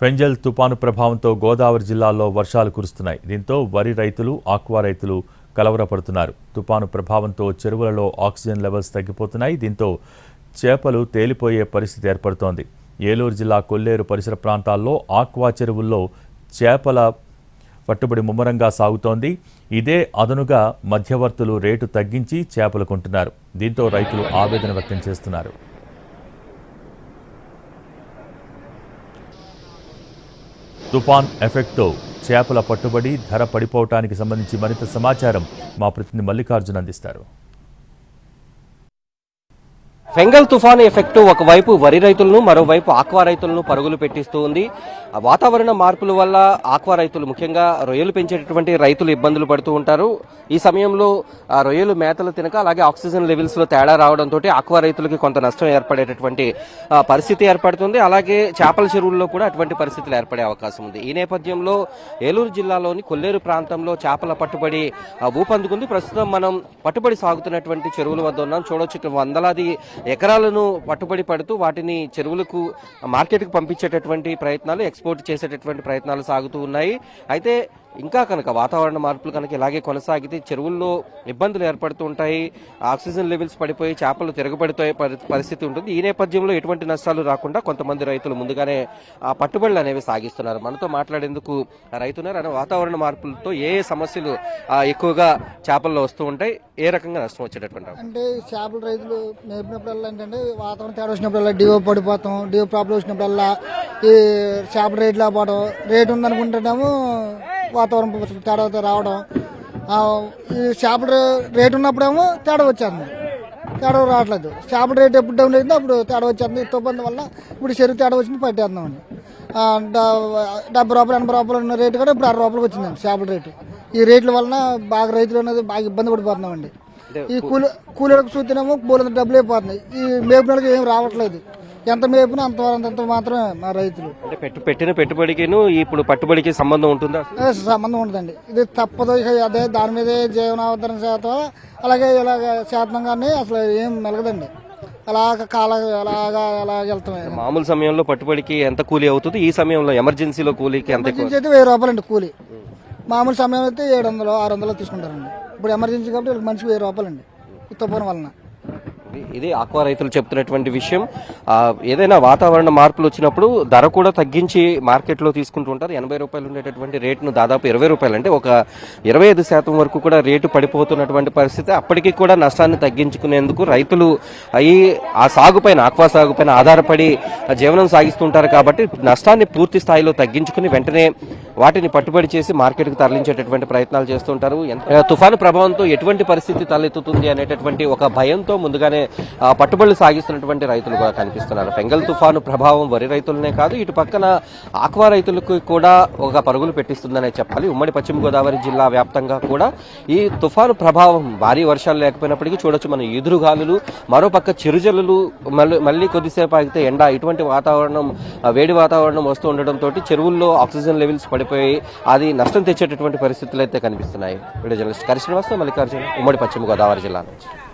Fengal తుపాను ప్రభావంతో గోదావరి జిల్లాలో వర్షాలు కురుస్తున్నాయి. దీంతో వరి రైతులు ఆక్వా రైతులు కలవరపడుతున్నారు. తుపాను ప్రభావంతో చెరువులలో ఆక్సిజన్ లెవెల్స్ తగ్గిపోతున్నాయి. దీంతో చేపలు తేలిపోయే పరిస్థితి ఏర్పడుతోంది. ఏలూరు జిల్లా కొల్లేరు పరిసర ప్రాంతాల్లో ఆక్వా చెరువుల్లో చేపల పట్టుబడి ముమ్మరంగా సాగుతోంది. ఇదే అదనుగా మధ్యవర్తులు రేటు తగ్గించి చేపలు కొంటున్నారు. దీంతో రైతులు ఆవేదన వ్యక్తం చేస్తున్నారు. తుఫాన్ ఎఫెక్ట్తో చేపల పట్టుబడి ధర పడిపోవటానికి సంబంధించి మరింత సమాచారం మా ప్రతినిధి మల్లికార్జున్ అందిస్తారు. ఫెంగల్ తుఫాను ఎఫెక్ట్ ఒకవైపు వరి రైతులను మరోవైపు ఆక్వా రైతులను పరుగులు పెట్టిస్తూ ఉంది. వాతావరణ మార్పుల వల్ల ఆక్వా రైతులు ముఖ్యంగా రొయ్యలు పెంచేటటువంటి రైతులు ఇబ్బందులు పడుతూ ఉంటారు. ఈ సమయంలో ఆ రొయ్యలు మేతలు తినక అలాగే ఆక్సిజన్ లెవెల్స్లో తేడా రావడంతో ఆక్వా రైతులకి కొంత నష్టం ఏర్పడేటటువంటి పరిస్థితి ఏర్పడుతుంది. అలాగే చేపల చెరువుల్లో కూడా అటువంటి పరిస్థితులు ఏర్పడే అవకాశం ఉంది. ఈ నేపథ్యంలో ఏలూరు జిల్లాలోని కొల్లేరు ప్రాంతంలో చేపల పట్టుబడి ఊపందుకుంది. ప్రస్తుతం మనం పట్టుబడి సాగుతున్నటువంటి చెరువుల వద్ద ఉన్నాం. చూడొచ్చు ఇక్కడ వందలాది ఎకరాలను పట్టుబడి పడుతూ వాటిని చెరువులకు మార్కెట్కు పంపించేటటువంటి ప్రయత్నాలు ఎక్స్పోర్ట్ చేసేటటువంటి ప్రయత్నాలు సాగుతూ ఉన్నాయి. అయితే ఇంకా కనుక వాతావరణ మార్పులు కనుక ఇలాగే కొనసాగితే చెరువుల్లో ఇబ్బందులు ఏర్పడుతూ ఉంటాయి. ఆక్సిజన్ లెవెల్స్ పడిపోయి చేపలు తిరగబడిపోయే పరి- పరిస్థితి ఉంటుంది. ఈ నేపథ్యంలో ఎటువంటి నష్టాలు రాకుండా కొంతమంది రైతులు ముందుగానే ఆ పట్టుబడులు అనేవి సాగిస్తున్నారు. మనతో మాట్లాడేందుకు రైతున్నారు. అనే వాతావరణ మార్పులతో ఏ సమస్యలు ఎక్కువగా చేపల్లో వస్తూ ఉంటాయి ఏ రకంగా నష్టం వచ్చేటటువంటి అంటే చేపల రైతులు మేపినప్పుడల్లా ఏంటంటే వాతావరణం తేడా వచ్చినప్పుడల్లా డివో పడిపోతాం. డివో ప్రాబ్లం వచ్చినప్పుడల్లా ఈ చేపల రేట్లు లేకపోవడం. రేటు ఉందనుకుంటేనేమో వాతావరణం తేడా రావడం. ఈ చేపల రే- రేటు ఉన్నప్పుడేమో తేడా వచ్చేస్తుంది. తేడా రావట్లేదు. చేపల రేటు ఎప్పుడు డౌన్ అయిందో అప్పుడు తేడా వచ్చేస్తుంది. ఇబ్బంది వల్ల ఇప్పుడు చెరువు తేడా వచ్చింది పట్టేస్తున్నామండి డెబ్బై రూపాయలు ఎనభై రూపాయలు ఉన్న రేటు కూడా ఇప్పుడు అరవై రూపాయలకు వచ్చిందండి చేపల రేటు. ఈ రేట్ల వలన బాగా రైతులు అనేది బాగా ఇబ్బంది పడిపోతున్నామండి. ఈ కూలి కూలీలకు చూస్తేనేమో బోలంత డబ్బులు అయిపోతున్నాయి ఈ మేపునలకు ఏం రావట్లేదు. ఎంత మేపినా అంత అంత మాత్రమే మా రైతులు. అంటే పెట్టు పెట్టిన పెట్టుబడికిను ఇప్పుడు పట్టుబడికి సంబంధం ఉంటుందా? సంబంధం ఉండదండి. ఇది తప్పదు అదే దాని మీదే జీవనాధారం శాతం. అలాగే ఇలాగ శాతం కానీ అసలు ఏం మెలగదండి. అలాగ కాల అలాగా అలాగ వెళ్తామే. మామూలు సమయంలో పట్టుబడికి ఎంత కూలీ అవుతుంది? ఈ సమయంలో ఎమర్జెన్సీలో కూలీకి ఎంత అయితే వెయ్యి రూపాయలండి కూలి. మామూలు సమయం అయితే ఏడు వందలు ఆరు వందలు తీసుకుంటారండి. ఇప్పుడు ఎమర్జెన్సీ కాబట్టి వీళ్ళకి మనిషికి వెయ్యి రూపాయలండి. ఈ వలన. ఇది- ఇది ఆక్వా రైతులు చెప్తున్నటువంటి విషయం. ఏదైనా వాతావరణ మార్పులు వచ్చినప్పుడు ధర కూడా తగ్గించి మార్కెట్లో తీసుకుంటూ ఉంటారు. ఎనభై రూపాయలు ఉండేటటువంటి రేటును దాదాపు ఇరవై రూపాయలు. అంటే ఒక ఇరవై ఐదు శాతం వరకు కూడా రేటు పడిపోతున్నటువంటి పరిస్థితి. అప్పటికి కూడా నష్టాన్ని తగ్గించుకునేందుకు రైతులు ఈ ఆ సాగుపైన ఆక్వా సాగుపైన ఆధారపడి జీవనం సాగిస్తుంటారు కాబట్టి నష్టాన్ని పూర్తి స్థాయిలో తగ్గించుకుని వెంటనే వాటిని పట్టుబడి చేసి మార్కెట్కు తరలించేటటువంటి ప్రయత్నాలు చేస్తుంటారు. తుఫాను ప్రభావంతో ఎటువంటి పరిస్థితి తలెత్తుతుంది అనేటటువంటి ఒక భయంతో ముందుగానే పట్టుబడులు సాగిస్తున్నటువంటి రైతులు కూడా కనిపిస్తున్నారు. పెంగల్ తుఫాను ప్రభావం వరి రైతులనే కాదు ఇటు పక్కన ఆక్వా రైతులకు కూడా ఒక పరుగులు పెట్టిస్తుందనే చెప్పాలి. ఉమ్మడి పశ్చిమ గోదావరి జిల్లా వ్యాప్తంగా కూడా ఈ తుఫాను ప్రభావం భారీ వర్షాలు లేకపోయినప్పటికీ చూడొచ్చు మన ఎదురుగాలులు మరోపక్క చిరుజల్లులు మళ్ళీ మళ్ళీ కొద్దిసేపు ఆగితే ఎండ ఇటువంటి వాతావరణం వేడి వాతావరణం వస్తూ ఉండడంతో చెరువుల్లో ఆక్సిజన్ లెవెల్స్ పడిపోయి అది నష్టం తెచ్చేటటువంటి పరిస్థితులు అయితే కనిపిస్తున్నాయి. వీడియో జర్నలిస్ట్ కరిశ్రీనివాస మల్లికార్జున ఉమ్మడి పశ్చిమ గోదావరి జిల్లా నుంచి.